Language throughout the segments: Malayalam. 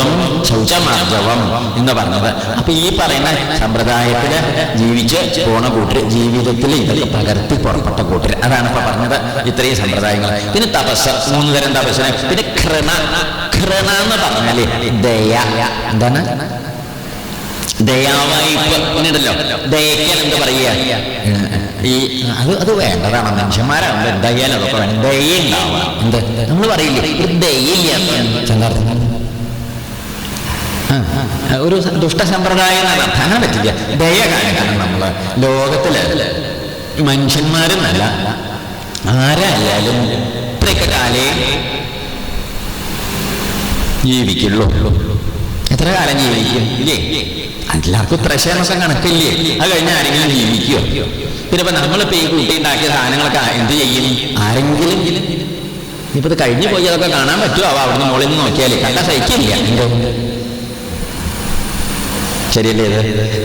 ആർജവം ശൗചമാർജവം എന്ന് പറഞ്ഞത്. അപ്പൊ ഈ പറയുന്ന സമ്പ്രദായത്തിൽ ജീവിച്ച് പോണ കൂട്ടർ ജീവിതത്തിൽ ഇതൊക്കെ പകർത്തി പുറപ്പെട്ട കൂട്ടർ അതാണ് ഇപ്പൊ പറഞ്ഞത് ഇത്രയും സമ്പ്രദായങ്ങൾ. പിന്നെ തപസ് മൂന്ന് തരം തപസ്സിനെ. പിന്നെ കൃണ കൃണ എന്ന് പറഞ്ഞാൽ ദയ. എന്താണ്? ദയാവായ്പ. ഉണ്ടല്ലോ ദയക്കാൻ എന്ന് പറയുക? ഈ അത് അത് വേണ്ടതാണ്. മനുഷ്യന്മാരാകുമ്പോൾ എന്തായാലും അതൊക്കെ വേണം. ദയ ഉണ്ടാവുക എന്ത്? നമ്മൾ പറയില്ലേ? ദയയില്ല ചന്ദ്രാർത്ഥം ഒരു ദുഷ്ട നടത്താൻ പറ്റില്ല. ദയ കാണിക്കണം നമ്മൾ ലോകത്തിൽ മനുഷ്യന്മാരെന്നല്ല ആരായാലും ഇത്രയൊക്കെ കാലേ ജീവിക്കുള്ളൂ. എത്ര കാലം ജീവിക്കും? ഇല്ലേ? എല്ലാവർക്കും പ്രശേമസം കണക്കില്ലേ? അത് കഴിഞ്ഞ ആരെങ്കിലും ജീവിക്കുമോ പിന്നെ നമ്മളിപ്പോ ഈ കുട്ടി ഉണ്ടാക്കിയ സാധനങ്ങളൊക്കെ എന്ത് ചെയ്യും? ആരെങ്കിലും ഇപ്പൊ ഇത് കഴിഞ്ഞു പോയി അതൊക്കെ കാണാൻ പറ്റുമോ അവ അവിടുന്ന് മുകളിൽ നിന്ന് നോക്കിയാലേ കണ്ട സഹിക്കില്ല. എന്തോ ശരിയല്ലേ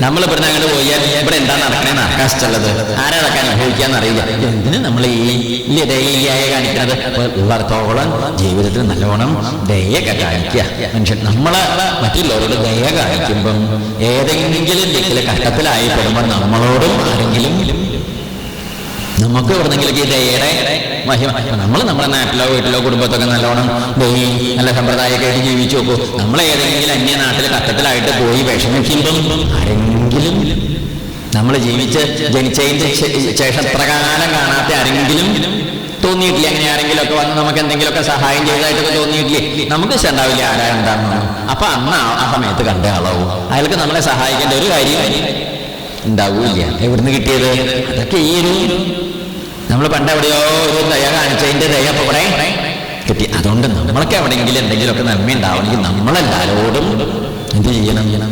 നമ്മൾ ഇവിടുന്ന് അങ്ങോട്ട് പോയാൽ ഇവിടെ എന്താ നടക്കണേന്ന് ഇഷ്ടമുള്ളത് ആരാ നടക്കാൻ അനുഭവിക്കാന്ന് അറിയില്ല എന്തിന് നമ്മൾ ഈ ദയയായ കാണിക്കുന്നത്? ഇവർത്തോളം ജീവിതത്തിൽ നല്ലോണം ദയൊക്കെ കാണിക്കുക. മനുഷ്യൻ നമ്മളെ മറ്റുള്ളവരോട് ദയ കാണിക്കുമ്പം ഏതെങ്കിലും ദിക്കിൽ കഷ്ടത്തിലായി പെടുമ്പോൾ നമ്മളോടും ആരെങ്കിലും നമുക്ക് എവിടെന്നെങ്കിലും ഈ ദയയുടെ നമ്മൾ നമ്മുടെ നാട്ടിലോ വീട്ടിലോ കുടുംബത്തൊക്കെ നല്ലോണം പോയി നല്ല സമ്പ്രദായമൊക്കെ ആയിട്ട് ജീവിച്ചു നോക്കൂ. നമ്മൾ ഏതെങ്കിലും അന്യ നാട്ടിൽ കഷ്ടത്തിലായിട്ട് പോയി വിഷമിക്കുമ്പം ആരെങ്കിലും നമ്മൾ ജീവിച്ച് ജനിച്ചതിന്റെ ശേ- ശേഷം പ്രകാരം കാണാത്ത ആരെങ്കിലും തോന്നിയിട്ടില്ല? അങ്ങനെ ആരെങ്കിലും ഒക്കെ വന്ന് നമുക്ക് എന്തെങ്കിലുമൊക്കെ സഹായം ചെയ്തതായിട്ടൊക്കെ തോന്നിയിട്ടില്ലേ? നമുക്ക് ഉണ്ടാവില്ല? ആരാ എന്താണെന്ന് അപ്പൊ അന്ന് ആ സമയത്ത് കണ്ട ആളാവും. അയാൾക്ക് നമ്മളെ സഹായിക്കേണ്ട ഒരു കാര്യം ഉണ്ടാവൂല എവിടുന്ന് കിട്ടിയത്? അതൊക്കെ ഈ ഒരു നമ്മൾ പണ്ട് എവിടെയോ ഒരു ദയ കാണിച്ചതിന്റെ ദയ അപ്പൊ ഇവിടെ കിട്ടി. അതുകൊണ്ട് നമ്മളൊക്കെ എവിടെയെങ്കിലും എന്തെങ്കിലുമൊക്കെ നന്മ ഉണ്ടാവണമെങ്കിൽ നമ്മളെല്ലാരോടും എന്ത് ചെയ്യണം ചെയ്യണം?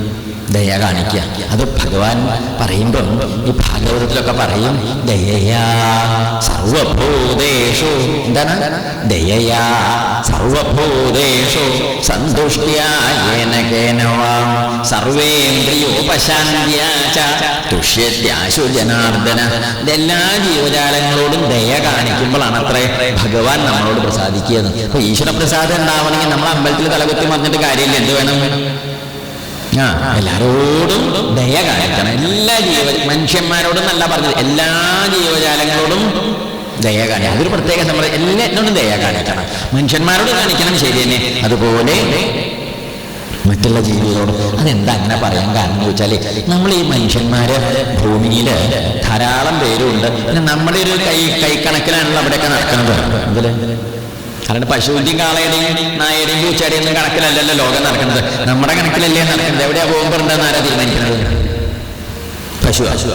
ദയ കാണിക്കുക. അത് ഭഗവാൻ പറയുമ്പം ഈ ഭാഗവതത്തിലൊക്കെ പറയും ദയയാ സർവഭൂതേഷു. എന്താണ്? ദയയാ സർവഭൂതേഷു. സന്തുഷ്ട്യേന കേനവാം. സർവേന്ദ്രിയോപശാന്ത്യ ജനാർദ്ദന. ഇതെല്ലാ ജീവജാലങ്ങളോടും ദയ കാണിക്കുമ്പോഴാണ് അത്രേ ഭഗവാൻ നമ്മളോട് പ്രസാദിക്കുന്നത് അപ്പൊ ഈശ്വര പ്രസാദം ഉണ്ടാവണമെങ്കിൽ നമ്മൾ അമ്പലത്തിൽ തലകുത്തി മറിഞ്ഞിട്ട് കാര്യമില്ല. എന്ത് വേണം? എല്ലാരോടും ദയ കാണിക്കണം. എല്ലാ ജീവ മനുഷ്യന്മാരോടും നല്ല പറഞ്ഞത്. എല്ലാ ജീവജാലങ്ങളോടും ദയ കാണിക്കണം. അതൊരു പ്രത്യേക സമ്പ്രദായം എല്ലാത്തിനോടും ദയ കാണിക്കണം. മനുഷ്യന്മാരോട് കാണിക്കണം ശരി തന്നെ. അതുപോലെ മറ്റുള്ള ജീവികളോട് അതെന്താ അങ്ങനെ പറയാൻ കാരണം എന്ന് വെച്ചാൽ നമ്മൾ ഈ മനുഷ്യന്മാര് ഭൂമിയിൽ ധാരാളം പേരുണ്ട്. പിന്നെ നമ്മുടെ ഒരു കൈ കൈക്കണക്കിലാണല്ലോ അവിടെയൊക്കെ നടക്കുന്നത്. അതിൽ കാരണം പശുവിന്റെയും കാളയുടെയും നായയുടെയും പൂച്ചയുടെയും ഒന്നും കണക്കിലല്ലല്ലോ ലോകം നടക്കുന്നത്. നമ്മുടെ കണക്കിലല്ലേ നടക്കുന്നത്. എവിടെയാ പോകുമ്പോൾ ഉണ്ടെന്ന് ആരാ തീരുമാനിക്കുന്നത്? പശു പശു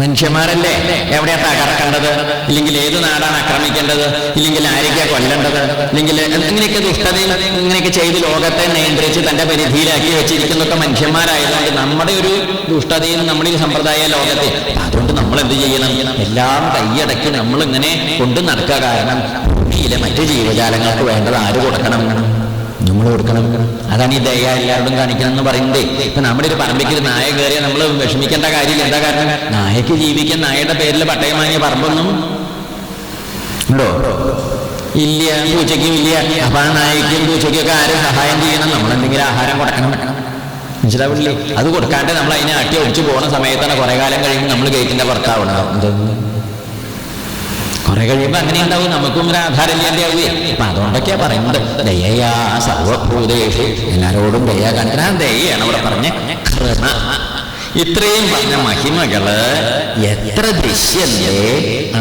മനുഷ്യന്മാരല്ലേ? എവിടെയാ തകർക്കേണ്ടത് ഇല്ലെങ്കിൽ ഏത് നാടാണ് ആക്രമിക്കേണ്ടത്? ഇല്ലെങ്കിൽ ആരൊക്കെയാ കൊല്ലേണ്ടത്? ഇല്ലെങ്കിൽ ഇങ്ങനെയൊക്കെ ദുഷ്ടതയും ഇങ്ങനെയൊക്കെ ചെയ്ത് ലോകത്തെ നിയന്ത്രിച്ച് തന്റെ പരിധിയിലാക്കി വെച്ചിരിക്കുന്നൊക്കെ മനുഷ്യന്മാരായതുകൊണ്ട് നമ്മുടെ ഒരു ദുഷ്ടതയും നമ്മുടെ ഒരു സമ്പ്രദായ ലോകത്തെ അതുകൊണ്ട് നമ്മൾ എന്ത് ചെയ്യണം? എല്ലാം കൈയടക്കി നമ്മൾ ഇങ്ങനെ കൊണ്ടു നടക്കുക കാരണം ഭൂമിയിലെ മറ്റു ജീവജാലങ്ങൾക്ക് വേണ്ടത് ആര് കൊടുക്കണം? നമ്മൾ കൊടുക്കണം അതാണ് ഈ ദയ എല്ലാവരോടും കാണിക്കണം എന്ന് പറയുന്നത്. ഇപ്പൊ നമ്മുടെ ഒരു പറമ്പിക്ക് ഒരു നായ കയറിയ നമ്മൾ വിഷമിക്കേണ്ട കാര്യമില്ല. എന്താ കാരണം? നായക്ക് ജീവിക്കാൻ നായയുടെ പേരിൽ പട്ടയം വാങ്ങിയ പറമ്പൊന്നും ഉണ്ടോ? ഇല്ല പൂച്ചയ്ക്കും ഇല്ല. അപ്പൊ ആ നായക്കും പൂച്ചയ്ക്കും ഒക്കെ ആരും സഹായം ചെയ്യണം. നമ്മൾ എന്തെങ്കിലും ആഹാരം കൊടുക്കണം. മനസ്സിലാവില്ലേ അത് കൊടുക്കാണ്ട് നമ്മൾ അതിനെ അട്ടി ഒടിച്ചു പോകുന്ന സമയത്താണ് കുറെ കാലം കഴിയുമ്പോൾ നമ്മൾ ഗേറ്റിന്റെ പുറത്താവണം കുറെ കഴിയുമ്പോ അങ്ങനെ ഉണ്ടാവും നമുക്കും ഒരു ആധാരം ആവുക അപ്പൊ അതുകൊണ്ടൊക്കെയാ പറയുന്നത്. ദയയാ സർവഭൂതേഷു. എല്ലാരോടും ദയ കാണിക്കണം. ആ ദയയാണ് അവിടെ പറഞ്ഞ. കൃണ ഇത്രയും പറഞ്ഞ മഹിമകൾ എത്ര ദൃശ്യല്ലേ?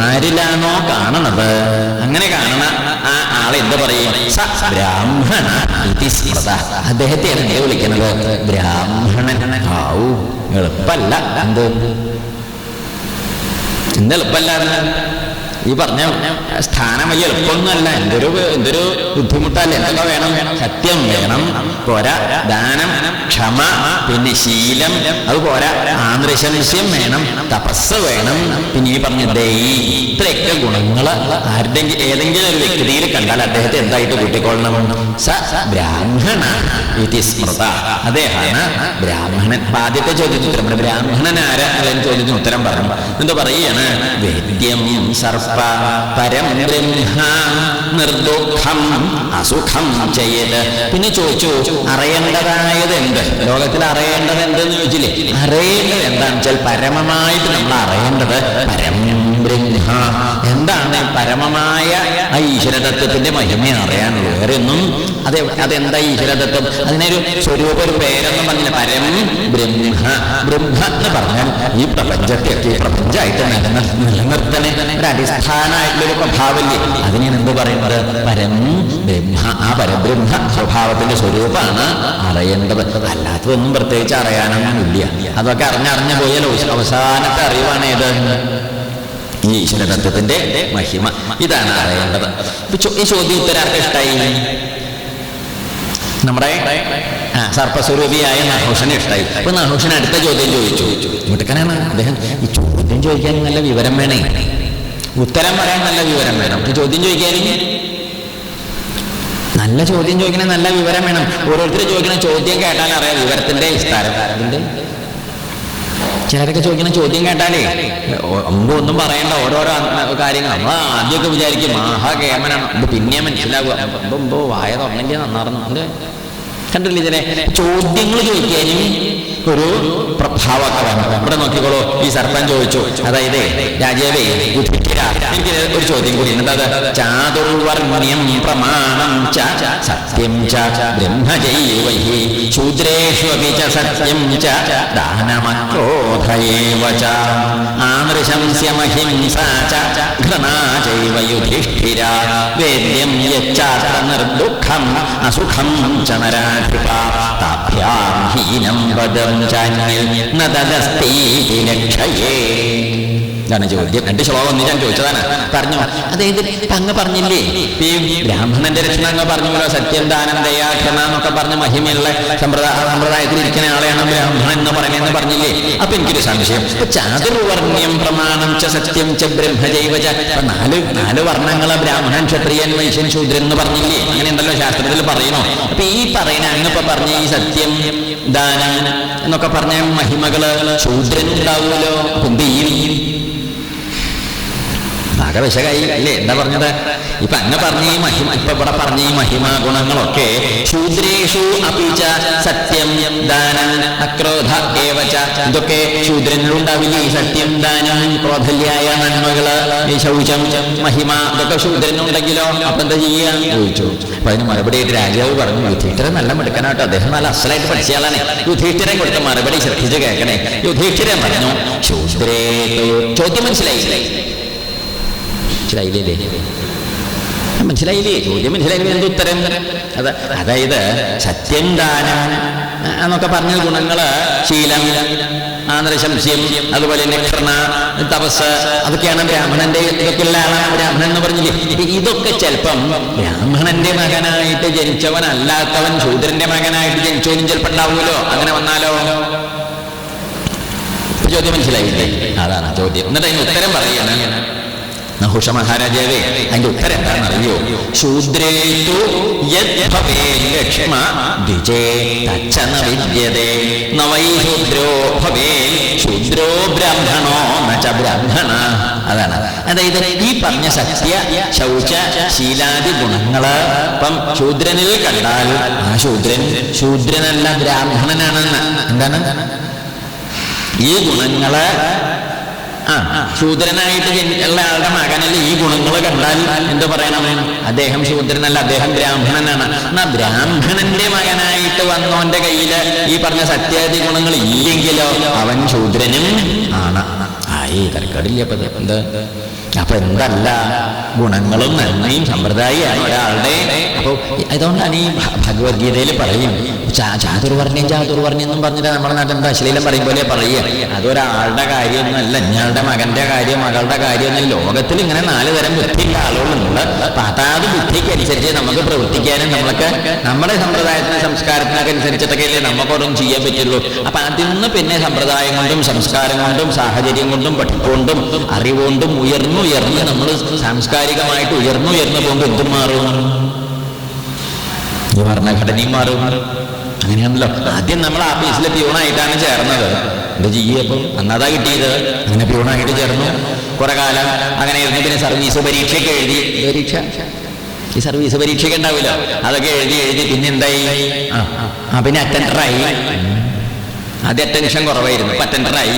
ആരിലാണോ കാണണത് അങ്ങനെ കാണണ ആ ആളെ എന്താ പറയും? ബ്രാഹ്മണ സ്മൃത. അദ്ദേഹത്തെയാണ് എന്നെ വിളിക്കുന്നത്. ബ്രാഹ്മണൻ. ആവൂ എളുപ്പല്ല. എന്ത്? എന്ത് എളുപ്പമല്ല ഈ പറഞ്ഞ സ്ഥാനം വലിയ എളുപ്പമൊന്നുമല്ല. എന്തൊരു എന്തൊരു ബുദ്ധിമുട്ടല്ല? എന്തൊക്കെ വേണം? സത്യം വേണം. പോരാ. ദാനം ക്ഷമ പിന്നെ ശീലം. അത് പോരാ. ആന്തരിശംസ്യം വേണം. തപസ് വേണം. പിന്നെ ഈ പറഞ്ഞ ദൈ. ഇത്രയൊക്കെ ഗുണങ്ങൾ ആരുടെ ഏതെങ്കിലും ഒരു വ്യക്തിയിൽ കണ്ടാൽ അദ്ദേഹത്തെ എന്തായിട്ട് കൂട്ടിക്കൊള്ളണം? സ ബ്രാഹ്മണ ഇതി സ്മൃത. അദ്ദേഹമാണ് ബ്രാഹ്മണൻ. ആദ്യത്തെ ചോദ്യത്തിന് ഉത്തരം. ബ്രാഹ്മണൻ ആരാ ചോദ്യത്തിന് ഉത്തരം പറഞ്ഞു. എന്താ പറയുകയാണ് വേദ്യം സർപ്പ പരം ബ്രഹ്മ നിർദുഃഖം അസുഖം ചെയ്ത്. പിന്നെ ചോദിച്ചു അറിയേണ്ടതായത് എന്ത് ലോകത്തിൽ അറിയേണ്ടത് എന്തെന്ന് ചോദിച്ചില്ലേ? അറിയേണ്ടത് എന്താണെന്ന് വെച്ചാൽ പരമമായിട്ട് നമ്മൾ അറിയേണ്ടത് പരം ബ്രഹ്മ. എന്താണ് പരമമായ ആ ഈശ്വരതത്വത്തിന്റെ മഹിമയെ അറിയാനുള്ളൂ വേറെ ഒന്നും അതെ അതെന്താ ഈശ്വരതത്വം? അതിനൊരു സ്വരൂപ ഒരു പേരെന്ന് പറഞ്ഞില്ല. പരം ബ്രഹ്മ. ബ്രഹ്മ എന്ന് പറഞ്ഞാൽ ഈ പ്രപഞ്ചത്തെ പ്രപഞ്ചമായിട്ട് നിലനിർ നിലനിർത്തണേ. ഒരു അടിസ്ഥാനമായിട്ടുള്ളൊരു പ്രഭാവല്ലേ? അതിനെ എന്ത് പറയുന്നത്? പരം ബ്രഹ്മ. ആ പരബ്രഹ്മ സ്വഭാവത്തിന്റെ സ്വരൂപമാണ് അറിയേണ്ടത്. അല്ലാത്തതൊന്നും പ്രത്യേകിച്ച് അറിയാനൊന്നും ഇല്ല അതൊക്കെ അറിഞ്ഞറിഞ്ഞു പോയാൽ അവസാനത്തെ അറിവാണ് ഏത്? ഈ ഈശ്വരതത്വത്തിന്റെ മഹിമ. ഇതാണ് അറിയേണ്ടത്. ഈ ചോദ്യം ഉത്തരാർക്ക് ഇഷ്ടായി? നമ്മുടെ സർപ്പസ്വരൂപിയായ നഹൂഷനെ ഇഷ്ടായി. അപ്പൊ നഹൂഷൻ അടുത്ത ചോദ്യം ചോദിച്ചു. മുട്ടക്കനാണ് അദ്ദേഹം ഈ ചോദ്യം ചോദിക്കാൻ നല്ല വിവരം വേണേ. ഉത്തരം പറയാൻ നല്ല വിവരം വേണം. ഒരു ചോദ്യം ചോദിക്കാനെങ്കിൽ നല്ല ചോദ്യം ചോദിക്കണ നല്ല വിവരം വേണം. ഓരോരുത്തർ ചോദിക്കണ ചോദ്യം കേട്ടാൽ അറിയാം വിവരത്തിന്റെ വിസ്താരം. അതിന്റെ ചിലരൊക്കെ ചോദിക്കുന്ന ചോദ്യം കേട്ടാലേ അമ്പ ഒന്നും പറയണ്ട. ഓരോരോ കാര്യങ്ങൾ. നമ്മൾ ആദ്യമൊക്കെ വിചാരിക്കും മഹാകേമനാണ് പിന്നെ മനസ്സിലാവുക. എന്തോ എന്തോ വായ തുറന്നെങ്കിൽ നന്നാർന്നു. അത് കണ്ടില്ലേ ഇതിനെ? ചോദ്യങ്ങൾ ചോദിക്കാനും ഒരു പ്രഭാവക്കാരാണ് വേണം ഇവിടെ നോക്കിക്കോളൂ. ഈ സർപ്പം ചോദിച്ചു. അതായത് രാജേവേ യുധിഷ്ഠിര, എനിക്ക് ഒരു ചോദ്യം കൂടി ഉണ്ട്. ചാതുർവർണ്യം പ്രമാണം ച സത്യം ച ബ്രഹ്മജൈവൈ ശൂദ്രേഷു അപി ച സത്യം ച ദാനമക്രോധയേവ ച ആമൃശംസ്യമഹിംസ ച ഘൃണാ ചൈവ യുധിഷ്ഠിര വേദ്യം യച്ചാത്ര നിർദുഃഖം അസുഖം ച ഹീനം പദം ചാന്യൽ ന തദസ്തീതി ലക്ഷയേ. ഇതാണ് ചോദ്യം. രണ്ട് ശ്ലോകം ഒന്ന് ഞാൻ ചോദിച്ചതാണ്. പറഞ്ഞു. അതായത് അങ്ങ് പറഞ്ഞില്ലേ? ഈ ബ്രാഹ്മണന്റെ രക്ഷണ അങ്ങ് പറഞ്ഞല്ലോ സത്യം ദാനം ദയാക്ഷണ എന്നൊക്കെ പറഞ്ഞ മഹിമയുള്ള സമ്പ്രദായ സമ്പ്രദായത്തിൽ ഇരിക്കുന്ന ആളെയാണ് ബ്രാഹ്മണൻ എന്ന് പറയുന്നതെന്ന് പറഞ്ഞില്ലേ? അപ്പൊ എനിക്കൊരു സംശയം. ചാതുർവർണ്യം പ്രമാണം ച സത്യം ച ബ്രഹ്മജൈവ നാല് നാല് വർണങ്ങളെ ബ്രാഹ്മണൻ ക്ഷത്രിയൻ വൈശ്യൻ ശൂദ്രൻ എന്ന് പറഞ്ഞില്ലേ? അങ്ങനെ ഉണ്ടല്ലോ ശാസ്ത്രത്തിൽ പറയണോ അപ്പൊ ഈ പറയുന്ന അങ്ങിപ്പോ പറഞ്ഞ ഈ സത്യം ദാനം എന്നൊക്കെ പറഞ്ഞ മഹിമകൾ ശൂദ്രൻ ഉണ്ടാവുമല്ലോ. അപ്പൊ ആകെ വിശകായി അല്ലേ എന്താ പറഞ്ഞത്? ഇപ്പൊ അങ്ങ് പറഞ്ഞ ഈ മഹിമ ഇപ്പൊ ഇവിടെ പറഞ്ഞ ഈ മഹിമ ഗുണങ്ങളൊക്കെ ശൂദ്രേഷു അപിച്ച സത്യം ദാനം അക്രോധ ഏവച ഇതൊക്കെ ശൂദ്രനിലുണ്ടാവില്ലേ? ഈ സത്യം ദാനം ക്രോധല്യായ നന്മകൾ ശൗചം മഹിമ ഇതൊക്കെ ശൂദ്രനുണ്ടെങ്കിലോ അപ്പൊ എന്താ ചെയ്യാ? ചോദിച്ചു. അപ്പൊ അതിന് മറുപടിയായിട്ട് രാജാവ് പറഞ്ഞു യുധിഷ്ഠിരൻ നല്ല മെടുക്കാനാട്ടോ. അദ്ദേഹം നല്ല അസലായിട്ട് പഠിച്ചയാളാണ് യുധിഷ്ഠിരൻ കൊടുത്ത മറുപടി ശ്രദ്ധിച്ച് കേൾക്കണേ. യുധിഷ്ഠിരൻ പറഞ്ഞു ശൂദ്രേ ചോദ്യം മനസ്സിലായില്ലേ? മനസ്സിലായില്ലേ? മനസ്സിലായില്ലേ? ചോദ്യം മനസ്സിലായില്ലേ? എന്ത് ഉത്തരം? അത് അതായത് സത്യം ദാനം എന്നൊക്കെ പറഞ്ഞ ഗുണങ്ങൾ ശീലം ആന്തരശംസ്യം അതുപോലെ കൃണ തപസ് അതൊക്കെയാണ് ബ്രാഹ്മണന്റെ ഇതൊക്കെയുള്ള ബ്രാഹ്മണൻ എന്ന് പറഞ്ഞില്ലേ? ഇതൊക്കെ ചിലപ്പം ബ്രാഹ്മണന്റെ മകനായിട്ട് ജനിച്ചവൻ അല്ലാത്തവൻ ശൂദ്രന്റെ മകനായിട്ട് ജനിച്ചവനും ചിലപ്പോൾ ഉണ്ടാവുമല്ലോ? അങ്ങനെ വന്നാലോ? ചോദ്യം മനസ്സിലായില്ലേ? അതാണ് ചോദ്യം. എന്നിട്ട് അതിന് ഉത്തരം പറയാണ്. നഹുഷ മഹാരാജാവേ അതിന്റെ ഉത്തരം എന്താണെന്നറിയോ? ശൂദ്രേതു യദ്ഭവേ വിദ്യതേ ശൂദ്രോ ഭവേ ബ്രാഹ്മണോ ബ്രാഹ്മണ. അതാണ്. അതായത് ഈ പറഞ്ഞ സത്യ ശൗച ശീലാദി ഗുണങ്ങൾ ഇപ്പം ശൂദ്രനിൽ കണ്ടാൽ ആ ശൂദ്രൻ ശൂദ്രനല്ല ബ്രാഹ്മണനാണെന്ന്. എന്താണ്? ഈ ഗുണങ്ങൾ ആ ശൂദ്രനായിട്ട് ഉള്ള ആളുടെ മകനല്ല ഈ ഗുണങ്ങൾ കണ്ടാൽ എന്ത് പറയണം? അദ്ദേഹം ശൂദ്രനല്ല അദ്ദേഹം ബ്രാഹ്മണനാണ്. എന്നാ ബ്രാഹ്മണന്റെ മകനായിട്ട് വന്നോന്റെ കയ്യിൽ ഈ പറഞ്ഞ സത്യാദി ഗുണങ്ങൾ ഇല്ലെങ്കിലോ? അവൻ ശൂദ്രനും ആണ്. ആയി തരക്കേടില്ല അപ്പൊ എന്ത്? അപ്പൊ എന്തല്ല? ഗുണങ്ങളും നന്മയും സമ്പ്രദായമാണ് ഒരാളുടെ അപ്പൊ അതുകൊണ്ടാണ് ഈ ഭഗവത്ഗീതയിൽ പറയും ചാതുർ പറഞ്ഞു ചാതുർ എന്നും പറഞ്ഞിട്ട് നമ്മുടെ നാട്ടിൽ എന്താ അശ്ലീലം പറയും പോലെ പറയുക. അതൊരാളുടെ കാര്യമൊന്നുമല്ല ഞങ്ങളുടെ മകന്റെ കാര്യം മകളുടെ കാര്യമൊന്നും ലോകത്തിൽ ഇങ്ങനെ നാല് തരം ബുദ്ധിയുള്ള ആളുകളുണ്ട്. അപ്പൊ അതാത് ബുദ്ധിക്ക് അനുസരിച്ച് നമുക്ക് പ്രവർത്തിക്കാനും നമ്മൾക്ക് നമ്മുടെ സമ്പ്രദായത്തിന് സംസ്കാരത്തിനൊക്കെ അനുസരിച്ചിട്ടൊക്കെ അല്ലേ നമുക്കൊന്നും ചെയ്യാൻ പറ്റുള്ളൂ. അപ്പൊ അതിൽ നിന്ന് പിന്നെ സമ്പ്രദായം കൊണ്ടും സംസ്കാരം കൊണ്ടും സാഹചര്യം കൊണ്ടും പഠിപ്പുകൊണ്ടും അറിവുകൊണ്ടും ഉയർന്നു ഉയർന്ന് നമ്മൾ സാംസ്കാരികമായിട്ട് ഉയർന്നു ഉയർന്നു പോകുമ്പോൾ എന്തും മാറും? ഈ ഭരണഘടനയും മാറും. അങ്ങനെയാണല്ലോ. ആദ്യം നമ്മൾ ആഫീസിലെ പ്യൂണായിട്ടാണ് ചേർന്നത്. എന്താ ചെയ്യപ്പം അന്നതാ കിട്ടിയത്. അങ്ങനെ പ്യൂണായിട്ട് ചേർന്നു. കുറെ കാലം അങ്ങനെ ഇരുന്ന് പിന്നെ സർവീസ് പരീക്ഷയൊക്കെ എഴുതി. പരീക്ഷ? ഈ സർവീസ് പരീക്ഷയൊക്കെ ഉണ്ടാവില്ല. അതൊക്കെ എഴുതി എഴുതി പിന്നെ എന്തായി? ആ, പിന്നെ അറ്റൻഡറായി ആദ്യം അറ്റൻഷൻ കുറവായിരുന്നു. അറ്റൻഡറായി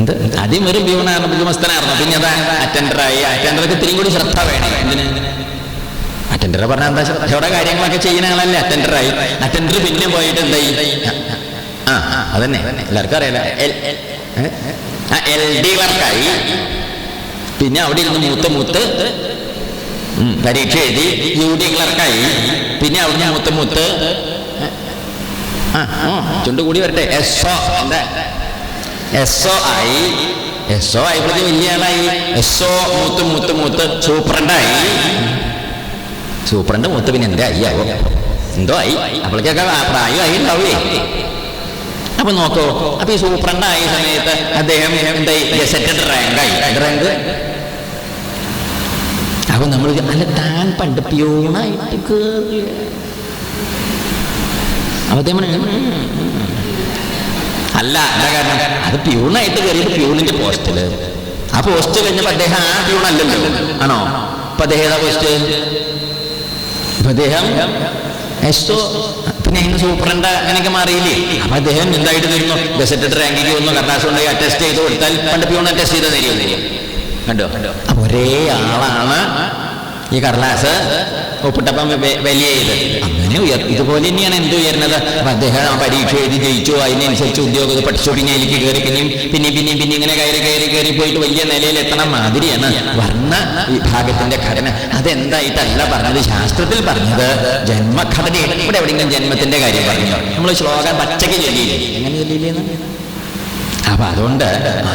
എന്ത് ആദ്യം ഒരു ഭീമനായിരുന്നു ഭീമസ്ഥനായിരുന്നു പിന്നെ അതാ അറ്റൻഡറായി അറ്റൻഡർക്ക് ഇത്തിരി കൂടി ശ്രദ്ധ വേണം. എന്തിന്? അറ്റൻഡർ പറഞ്ഞാൽ എന്താ ശ്രദ്ധയോടെ കാര്യങ്ങളൊക്കെ ചെയ്യുന്ന ആളല്ലേ അറ്റൻഡറായി അറ്റൻഡർ പിന്നെ പോയിട്ട് എന്തായി ആ അതന്നെ. എല്ലാവർക്കും അറിയാലോ. എൽ ഡി വർക്കായി. പിന്നെ അവിടെ ഇരുന്ന് മൂത്ത് മൂത്ത് പരീക്ഷ എഴുതി. യു ഡി ക്ലർക്കായി. പിന്നെ അവിടെ മൂത്ത് മൂത്ത് ആ ചുണ്ടുകൂടി ചുണ്ട് കൂടി വരട്ടെ. എസ് എന്താ? എസ് ഒ ആയി എസ് ഒ ആയപ്പോഴത്തേക്ക് വലിയ ആളായി എസ് ഒ മൂത്ത് മൂത്ത് മൂത്ത് സൂപ്രണ്ടായി. സൂപ്രണ്ട് മൂത്ത് പിന്നെ എന്താ ആയി ആവോ? എന്തോ ആയി? അപ്പോഴേക്കൊക്കെ പ്രായമായി ഉണ്ടാവേ അപ്പൊ നോക്കൂ അപ്പൊ ഈ സൂപ്രണ്ടായ സമയത്ത് അദ്ദേഹം എന്തായി? ഗസറ്റഡ് റാങ്കായി. റാങ്ക്? അപ്പൊ നമ്മൾ അല്ല താൻ പണ്ട് പ്യൂണായിട്ട് കേറിയ. അപ്പൊ. അല്ല എന്താ കാരണം? അത് പ്യൂണായിട്ട് കയറിയത് പ്യൂണിന്റെ പോസ്റ്റിൽ. ആ പോസ്റ്റ് കഴിഞ്ഞപ്പോ അദ്ദേഹം ആ പ്യൂൺ അല്ലല്ലോ ആണോ? അപ്പൊ അദ്ദേഹം ഏതാ പോസ്റ്റ്? അദ്ദേഹം പിന്നെ ഇന്ന് സൂപ്രണ്ട് അങ്ങനെയൊക്കെ മാറിയില്ലേ? അപ്പൊ അദ്ദേഹം എന്തായിട്ട് തരുന്നു ഗസറ്റഡ് റാങ്കിക്ക് വന്നു കർണാസ് കൊണ്ട് അറ്റസ്റ്റ് ചെയ്ത് കൊടുത്താൽ പണ്ട് പ്യൂൺ അറ്റസ്റ്റ് ചെയ്ത് തരുമോ കണ്ടോ? അപ്പൊ ഒരേ ആളാണ് ഈ കടലാസ് ഒപ്പിട്ടപ്പം വലിയ ഇത് അങ്ങനെ ഉയർ ഇതുപോലെ തന്നെയാണ് എന്ത് ഉയർന്നത് അപ്പൊ അദ്ദേഹം ആ പരീക്ഷ എഴുതി ജയിച്ചു. അതിനനുസരിച്ച് ഉദ്യോഗം പഠിച്ചു പിന്നെ എനിക്ക് കയറി പിന്നെയും പിന്നെയും പിന്നെയും പിന്നെ ഇങ്ങനെ കയറി കയറി കയറി പോയിട്ട് വലിയ നിലയിൽ എത്തണം മാതിരിയാണ് വർണ വിഭാഗത്തിന്റെ ഘടന. അതെന്തായിട്ടല്ല പറഞ്ഞത്? ശാസ്ത്രത്തിൽ പറഞ്ഞത് ജന്മഘടന. ഇവിടെ എവിടെയെങ്കിലും ജന്മത്തിന്റെ കാര്യം പറഞ്ഞു? നമ്മൾ ശ്ലോകം പച്ചയ്ക്ക് ചൊല്ലിയില്ലേ? എങ്ങനെ ചൊല്ലിയില്ലേ അപ്പൊ അതുകൊണ്ട്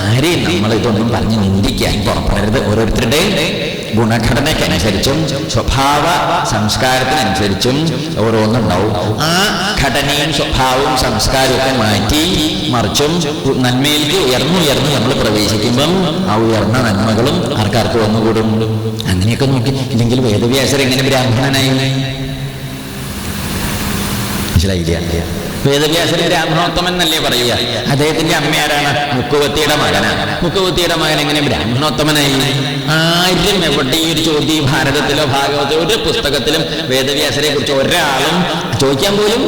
ആരെയും നമ്മൾ ഇതൊന്നും പറഞ്ഞ് നിന്ദിക്കാൻ പുറപ്പെടരുത്. ഓരോരുത്തരുടെയും ഗുണഘടനയ്ക്കനുസരിച്ചും സ്വഭാവ സംസ്കാരത്തിനനുസരിച്ചും ഓരോന്നുണ്ടാവും ആ ഘടനയും സ്വഭാവവും സംസ്കാരവും മാറ്റി മറിച്ചും നന്മയിലേക്ക് ഉയർന്നു ഉയർന്നു നമ്മൾ പ്രവേശിക്കുമ്പം ആ ഉയർന്ന നന്മകളും ആർക്കാർക്ക് വന്നുകൂടും? അങ്ങനെയൊക്കെ നോക്കി. ഇല്ലെങ്കിൽ വേദവ്യാസർ എങ്ങനെ ബ്രാഹ്മണനായി? മനസ്സിലായില്ല? വേദവ്യാസന് ബ്രാഹ്മണോത്തമൻ എന്നല്ലേ പറയുക? അദ്ദേഹത്തിന്റെ അമ്മ ആരാണ് മുക്കുവത്തിയുടെ മകനാണ് മുക്കുവത്തിയുടെ മകൻ എങ്ങനെ ബ്രാഹ്മണോത്തമനായി? ആരും എവിടെ ഈ ഒരു ചോദ്യം ഭാരതത്തിലോ ഭാഗവതോ ഒരു പുസ്തകത്തിലും വേദവ്യാസനെ കുറിച്ച് ഒരാളും ചോദിക്കാൻ പോലും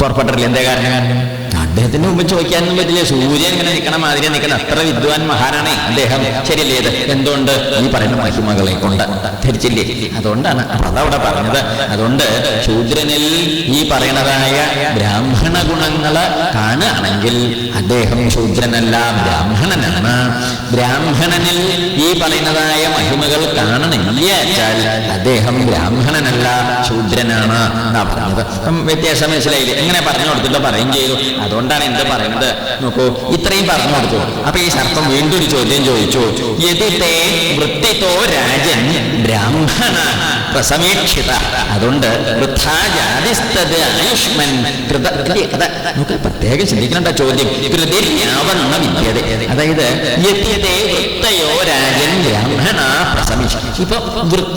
പുറപ്പെട്ടിട്ടില്ല. എന്തേ കാരണം? അദ്ദേഹത്തിന്റെ മുമ്പ് ചോദിക്കാനൊന്നും പറ്റില്ല സൂര്യൻ ഇങ്ങനെ നിൽക്കണ മാതിരി നിൽക്കണ അത്ര വിദ്വാൻ മഹാനാണ് അദ്ദേഹം. ശരിയല്ലേ ഇത്? എന്തുകൊണ്ട്? ഈ പറയുന്ന മഹിമകളെ കൊണ്ട്. ധരിച്ചില്ലേ? അതുകൊണ്ടാണ് അതവിടെ പറഞ്ഞത്. അതുകൊണ്ട് ശൂദ്രനിൽ ഈ പറയണതായ ബ്രാഹ്മണ ഗുണങ്ങൾ കാണുകയാണെങ്കിൽ അദ്ദേഹം ശൂദ്രനല്ല ബ്രാഹ്മണനാണ്. ബ്രാഹ്മണനിൽ ഈ പറയുന്നതായ മഹിമകൾ കാണണമെങ്കിൽ അദ്ദേഹം ബ്രാഹ്മണനല്ല ശൂദ്രനാണ് എന്നാ പറഞ്ഞത്. വ്യത്യാസം മനസ്സിലായില്ലേ? എങ്ങനെ പറഞ്ഞു കൊടുത്തിട്ട്? പറയും ചെയ്തു. അതുകൊണ്ടാണ് എന്ത് പറയുന്നത്? നോക്കൂ ഇത്രയും പറഞ്ഞു കൊടുത്തു. അപ്പൊ ഈ സർപ്പം വീണ്ടും ഒരു ചോദ്യം ചോദിച്ചു. യതിത്തെ വൃത്തിത്തോ രാജൻ ബ്രാഹ്മണ പ്രസമീക്ഷിത. അതുകൊണ്ട് വൃദ്ധാജാതിസ്തത് ആയുഷ്മൻ കൃത നമുക്ക് പ്രത്യേകം ചിന്തിക്കേണ്ട ചോദ്യം. കൃതിര്യാവണ്ണ വിദ്യത അതായത് യത്യതേ വൃത്തയോ രാജൻ ബ്രാഹ്മണ പ്രസമീക്ഷ ഇപ്പൊ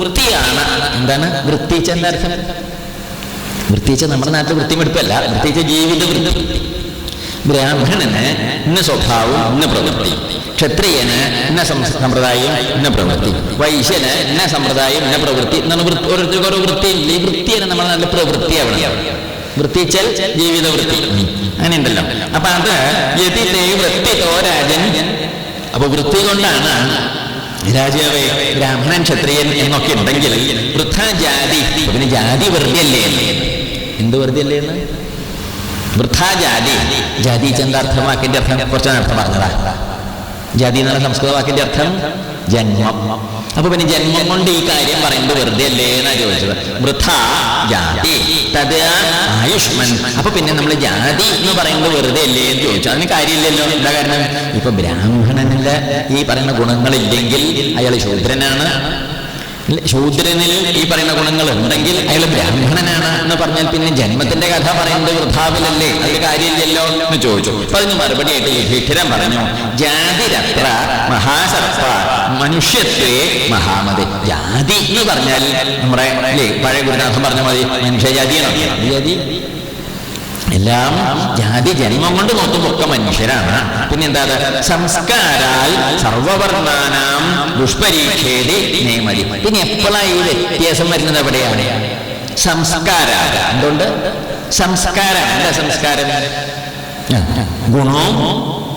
വൃത്തിയാണ്. എന്താണ്? വൃത്തിച്ച എന്താ അർത്ഥം? വൃത്തിച്ച നമ്മുടെ നാട്ടിൽ വൃത്തിമെടുപ്പല്ല വൃത്തിച്ച ജീവിത വൃത്തി. ബ്രാഹ്മണന് ഇന്ന സ്വഭാവം ഇന്ന പ്രവൃത്തി. ക്ഷത്രിയന് ഇന്ന സമ്പ്രദായം ഇന്ന പ്രവൃത്തി. വൈശ്യന് ഇന്ന സമ്പ്രദായം ഇന്ന പ്രവൃത്തി. എന്നാണ് വൃത്തി ഓരോ വൃത്തിയില്ല. ഈ വൃത്തിയാണ് നല്ല നാട്ടിൽ പ്രവൃത്തിയാവണം വൃത്തിച്ചൽ ജീവിത വൃത്തി. അങ്ങനെ ഉണ്ടല്ലോ അപ്പൊ അത് യതിത്തെ വൃത്തി രാജൻ. അപ്പൊ വൃത്തി കൊണ്ടാണ് രാജാവേ ബ്രാഹ്മണൻ ക്ഷത്രിയൻ എന്നൊക്കെ ഉണ്ടെങ്കിൽ വൃദ്ധ ജാതി പിന്നെ ജാതി വെറുതെ അല്ലേ എന്ത് വെറുതെ അല്ലേ എന്ന്? വൃദ്ധാജാതി ജാതി ചെന്താർത്ഥം വാക്കിന്റെ അർത്ഥം കുറച്ച് അർത്ഥം പറഞ്ഞതാ. ജാതി എന്നുള്ള സംസ്കൃത വാക്കിന്റെ അർത്ഥം ജന്മം. അപ്പൊ പിന്നെ ജന്മം കൊണ്ട് ഈ കാര്യം പറയുന്നത് വെറുതെ അല്ലേ എന്നാ ചോദിച്ചത്? വൃഥ ജാതി തത് ആയുഷ്മൻ. അപ്പൊ പിന്നെ നമ്മൾ ജാതി എന്ന് പറയുന്നത് വെറുതെ അല്ലേ എന്ന് ചോദിച്ചു. അതിന് കാര്യമില്ലല്ലോ. എന്താ കാരണം? ഇപ്പൊ ബ്രാഹ്മണനിൽ ഈ പറയുന്ന ഗുണങ്ങളില്ലെങ്കിൽ അയാൾ ശൂദ്രനാണ്. ശൂദ്രനിൽ ഈ പറയുന്ന ഗുണങ്ങൾ ഉണ്ടെങ്കിൽ അയാൾ ബ്രാഹ്മണനാണ് എന്ന് പറഞ്ഞാൽ പിന്നെ ജന്മത്തിന്റെ കഥ പറയുന്നത് വൃഥാവിലല്ലേ? അതിൽ കാര്യമില്ലല്ലോ എന്ന് ചോദിച്ചു. അപ്പൊ അതിന് മറുപടിയായിട്ട് യുധിഷ്ഠിരൻ പറഞ്ഞു ജാതിരത്ര മഹാസർപ്പ മനുഷ്യത്വേ മഹാമതി. ജാതി എന്ന് പറഞ്ഞാൽ നമ്മുടെ പഴയ ഗുരുനാഥൻ പറഞ്ഞ മതി മനുഷ്യജാതിയാണ് ജാതി എല്ലാം ജാതി ജന്മം കൊണ്ട് നോക്കുമ്പോ ഒക്കെ മനുഷ്യരാണ്. പിന്നെ എന്താ സംസ്കാരാൽ സർവവർണാനാം ദുഷ്പരീക്ഷേതി നിയമതി. പിന്നെ എപ്പോഴാണ് ഈ വ്യത്യാസം വരുന്നത് എവിടെയാണ്? സംസ്കാര എന്തുകൊണ്ട്? സംസ്കാരം. എന്താ സംസ്കാരം? ഗുണവും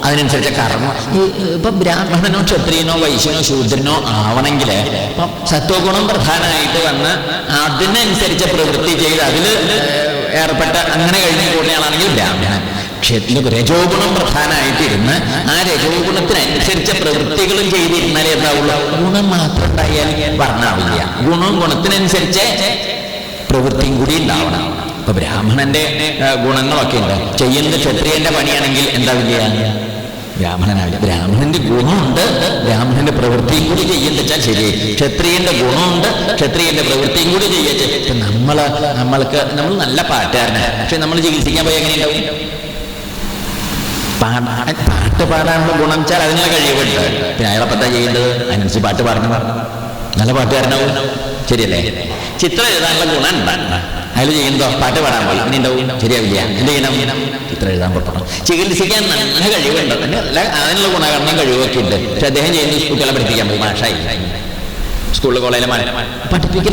അതിനനുസരിച്ച കർമ്മം ഈ ഇപ്പൊ ബ്രാഹ്മണനോ ക്ഷത്രിയനോ വൈശ്യനോ ശൂദ്രനോ ആവണമെങ്കിൽ ഇപ്പം സത്വഗുണം പ്രധാനമായിട്ട് വന്ന് അതിനനുസരിച്ച് പ്രവൃത്തി ചെയ്ത് അതിൽ ഏർപ്പെട്ട അങ്ങനെ കഴിഞ്ഞു കൂടുന്നയാളാണെങ്കിൽ ബ്രാഹ്മണൻ. ക്ഷേത്രത്തിൽ രജോഗുണം പ്രധാനമായിട്ടിരുന്ന് ആ രജോഗുണത്തിനനുസരിച്ച പ്രവൃത്തികളും ചെയ്തിരുന്നാലേ എന്താവുള്ളൂ? ഗുണം മാത്രം ഉണ്ടായാൽ വർണാവില്ല. ഗുണവും ഗുണത്തിനനുസരിച്ച് പ്രവൃത്തിയും കൂടി ഉണ്ടാവണം. ഇപ്പൊ ബ്രാഹ്മണന്റെ ഗുണങ്ങളൊക്കെ ഉണ്ട്. ചെയ്യുന്ന ക്ഷത്രിയന്റെ പണിയാണെങ്കിൽ എന്താ വിദ്യ ബ്രാഹ്മണനാവില്ല ബ്രാഹ്മണന്റെ ഗുണമുണ്ട്. ബ്രാഹ്മണന്റെ പ്രവൃത്തിയും കൂടി ചെയ്യുന്ന വെച്ചാൽ ശരി. ക്ഷത്രിയന്റെ ഗുണമുണ്ട്. ക്ഷത്രിയന്റെ പ്രവൃത്തിയും കൂടി ചെയ്യച്ച് ഇപ്പൊ നമ്മൾ നമ്മൾക്ക് നമ്മൾ നല്ല പാട്ടുകാരനാണ് പക്ഷെ നമ്മൾ ചികിത്സിക്കാൻ പോയി എങ്ങനെയുണ്ടാവും? പാട്ട് പാടാനുള്ള ഗുണം വെച്ചാൽ അതിനുള്ള കഴിവുണ്ട് പിന്നെ അയാളെപ്പത്താ ചെയ്യേണ്ടത് അതിനനുസരിച്ച് പാട്ട് പാടണം. നല്ല പാട്ടുകാരനാവും. ശരിയല്ലേ? ചിത്രം എഴുതാനുള്ള ഗുണം ഉണ്ട്. അയാൾ ചെയ്യുന്നതോ പാട്ട് പാടാൻ പോയി ഇനി ഉണ്ടാവും ശരിയാവില്ല. എന്ത് ചെയ്യണം? ചിത്രം എഴുതാൻ പറ്റണം ചികിത്സിക്കാൻ നല്ല കഴിവുണ്ട്? അതിനുള്ള ഗുണകരണം കഴിവൊക്കെ ഉണ്ട്. പക്ഷെ അദ്ദേഹം ചെയ്യുന്ന കുട്ടികളെ പഠിപ്പിക്കാൻ പോയി. മാഷായി. സ്കൂളിൽ കോളേജിലെ പഠിപ്പിക്കൽ